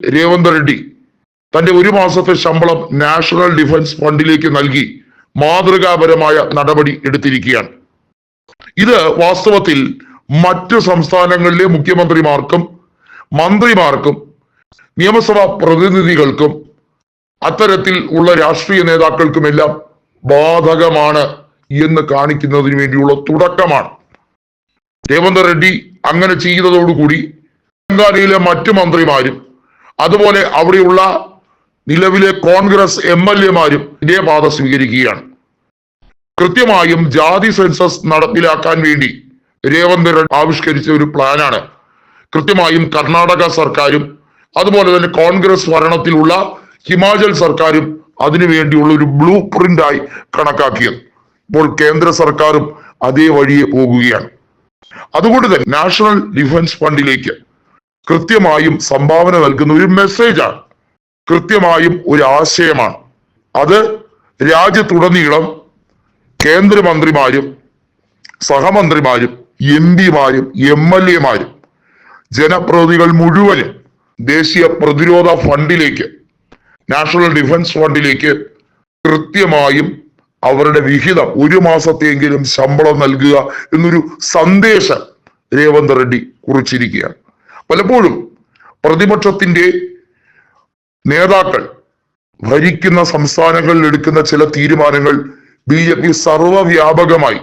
രേവന്ത് റെഡ്ഡി തന്റെ ഒരു മാസത്തെ ശമ്പളം നാഷണൽ ഡിഫൻസ് ഫണ്ടിലേക്ക് നൽകി മാതൃകാപരമായ നടപടി എടുത്തിരിക്കുകയാണ്. ഇത് വാസ്തവത്തിൽ മറ്റ് സംസ്ഥാനങ്ങളിലെ മുഖ്യമന്ത്രിമാർക്കും മന്ത്രിമാർക്കും നിയമസഭാ പ്രതിനിധികൾക്കും അത്തരത്തിൽ ഉള്ള രാഷ്ട്രീയ നേതാക്കൾക്കുമെല്ലാം ബാധകമാണ് എന്ന് കാണിക്കുന്നതിന് വേണ്ടിയുള്ള തുടക്കമാണ്. രേവന്ത് റെഡ്ഡി അങ്ങനെ ചെയ്തതോടുകൂടി തെലങ്കാനയിലെ മറ്റു മന്ത്രിമാരും അതുപോലെ അവിടെയുള്ള നിലവിലെ കോൺഗ്രസ് എം എൽ എമാരും ഇതേ പാത സ്വീകരിക്കുകയാണ്. കൃത്യമായും ജാതി സെൻസസ് നടപ്പിലാക്കാൻ വേണ്ടി രേവന്ത് ആവിഷ്കരിച്ച ഒരു പ്ലാനാണ്. കൃത്യമായും കർണാടക സർക്കാരും അതുപോലെ തന്നെ കോൺഗ്രസ് ഭരണത്തിലുള്ള ഹിമാചൽ സർക്കാരും അതിനുവേണ്ടിയുള്ള ഒരു ബ്ലൂ പ്രിന്റായി കണക്കാക്കിയത്. ഇപ്പോൾ കേന്ദ്ര സർക്കാരും അതേ വഴിയെ പോകുകയാണ്. അതുകൊണ്ട് തന്നെ നാഷണൽ ഡിഫൻസ് ഫണ്ടിലേക്ക് കൃത്യമായും സംഭാവന നൽകുന്ന ഒരു മെസ്സേജാണ് കൃത്യമായും ഒരു ആശയമാണ്. അത് രാജ്യത്തുടനീളം കേന്ദ്രമന്ത്രിമാരും സഹമന്ത്രിമാരും എം പിമാരും എം എൽ എമാരും ജനപ്രതിനിധികൾ മുഴുവനും ദേശീയ പ്രതിരോധ ഫണ്ടിലേക്ക് നാഷണൽ ഡിഫൻസ് ഫണ്ടിലേക്ക് കൃത്യമായും അവരുടെ വിഹിതം ഒരു മാസത്തെയെങ്കിലും ശമ്പളം നൽകുക എന്നൊരു സന്ദേശം രേവന്ത് റെഡ്ഡി കുറിച്ചിരിക്കുകയാണ്. പലപ്പോഴും പ്രതിപക്ഷത്തിന്റെ നേതാക്കൾ ഭരിക്കുന്ന സംസ്ഥാനങ്ങളിൽ എടുക്കുന്ന ചില തീരുമാനങ്ങൾ ബി ജെ പി സർവവ്യാപകമായി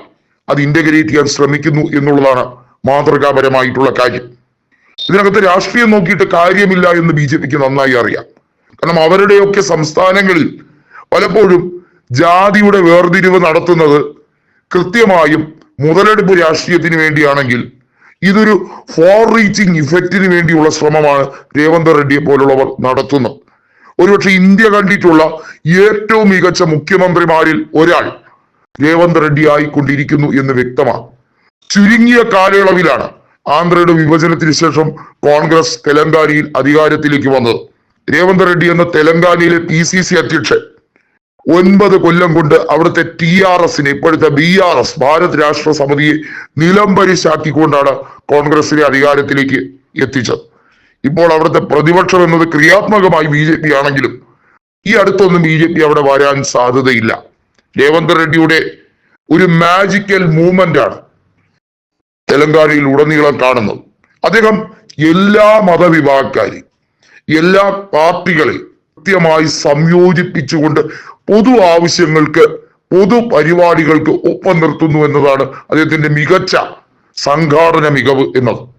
അത് ഇന്റഗ്രേറ്റ് ചെയ്യാൻ ശ്രമിക്കുന്നു എന്നുള്ളതാണ് മാതൃകാപരമായിട്ടുള്ള കാര്യം. ഇതിനകത്ത് രാഷ്ട്രീയം നോക്കിയിട്ട് കാര്യമില്ല എന്ന് ബി ജെ പിക്ക് നന്നായി അറിയാം. കാരണം അവരുടെയൊക്കെ സംസ്ഥാനങ്ങളിൽ പലപ്പോഴും ജാതിയുടെ വേർതിരിവ് നടത്തുന്നത് കൃത്യമായും മുതലെടുപ്പ് രാഷ്ട്രീയത്തിന് വേണ്ടിയാണെങ്കിൽ ഇതൊരു ഫോർ റീച്ചിങ് ഇഫക്റ്റിന് വേണ്ടിയുള്ള ശ്രമമാണ് രേവന്ത് റെഡ്ഡിയെ പോലുള്ളവർ നടത്തുന്നത്. ഒരുപക്ഷെ ഇന്ത്യ കണ്ടിട്ടുള്ള ഏറ്റവും മികച്ച മുഖ്യമന്ത്രിമാരിൽ ഒരാൾ രേവന്ത് റെഡ്ഡി ആയിക്കൊണ്ടിരിക്കുന്നു എന്ന് വ്യക്തമാണ്. ചുരുങ്ങിയ കാലയളവിലാണ് ആന്ധ്രയുടെ വിഭജനത്തിന് ശേഷം കോൺഗ്രസ് തെലങ്കാനയിൽ അധികാരത്തിലേക്ക് വന്നത്. രേവന്ത് റെഡ്ഡി എന്ന തെലങ്കാനയിലെ പി സി സി അധ്യക്ഷൻ ഒൻപത് കൊല്ലം കൊണ്ട് അവിടുത്തെ ടി ആർ എസിനെ ഇപ്പോഴത്തെ ബി ആർ എസ് ഭാരത് രാഷ്ട്ര സമിതിയെ നിലംപരിശാക്കിക്കൊണ്ടാണ് കോൺഗ്രസിനെ അധികാരത്തിലേക്ക് എത്തിച്ചത്. ഇപ്പോൾ അവിടുത്തെ പ്രതിപക്ഷം എന്നത് ക്രിയാത്മകമായി ബി ജെ പി ആണെങ്കിലും ഈ അടുത്തൊന്നും ബി ജെ പി അവിടെ വരാൻ സാധ്യതയില്ല. രേവന്ത് റെഡ്ഡിയുടെ ഒരു മാജിക്കൽ മൂവ്മെന്റ് ആണ് തെലങ്കാനയിൽ ഉടനീളം കാണുന്നത്. അദ്ദേഹം എല്ലാ മതവിഭാഗക്കാരെയും എല്ലാ പാർട്ടികളെയും കൃത്യമായി സംയോജിപ്പിച്ചുകൊണ്ട് പൊതു ആവശ്യങ്ങൾക്ക് പൊതു പരിപാടികൾക്ക് ഒപ്പം നിർത്തുന്നു എന്നതാണ് അദ്ദേഹത്തിന്റെ മികച്ച സംഘാടന മികവ് എന്നത്.